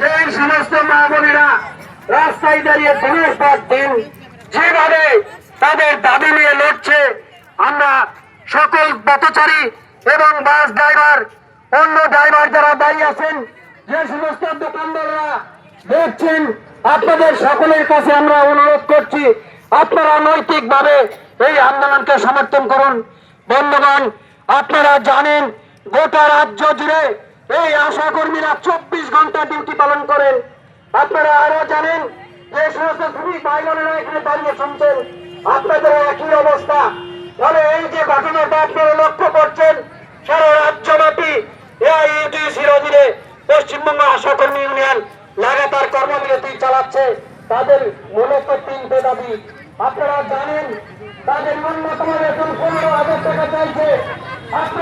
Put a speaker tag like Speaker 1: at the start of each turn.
Speaker 1: এই সমস্ত মা বোনেরা, রাস্তায় দাঁড়িয়ে দিনের পর দিন যেভাবে তাদের দাবি নিয়ে লড়ছে, আমরা সকল পথচারী এবং বাস ড্রাইভার, অন্য ড্রাইভার যারা দায়ী আছেন, যে সমস্ত দোকানদাররা দেখছেন, আপনাদের সকলের কাছে আমরা অনুরোধ করছি, আপনারা নৈতিকভাবে এই আন্দোলনকে সমর্থন করুন। বন্ধুগণ, আপনারা জানেন, গোটা রাজ্য জুড়ে এই আশা কর্মীরা চব্বিশ ঘণ্টা ডিউটি পালন করেন। আপনারা আরও জানেন যে সমস্ত শ্রমিক ভাই এখানে দাঁড়িয়ে শুনছেন। আপনাদের একই অবস্থা। ফলে এই যে ঘটনাটা আপনারা লক্ষ্য করছেন, সারা রাজ্যব্যাপী এআইইউটিসির অধীনে পশ্চিমবঙ্গ আশা কর্মী ইউনিয়ন লাগাতার কর্মবিরতি চালাচ্ছে। তাদের মূলত তিনটে দাবি। আপনারা জানেন, তাদের ন্যূনতম বেতন পনেরো হাজার টাকা চাইছে। আপনারা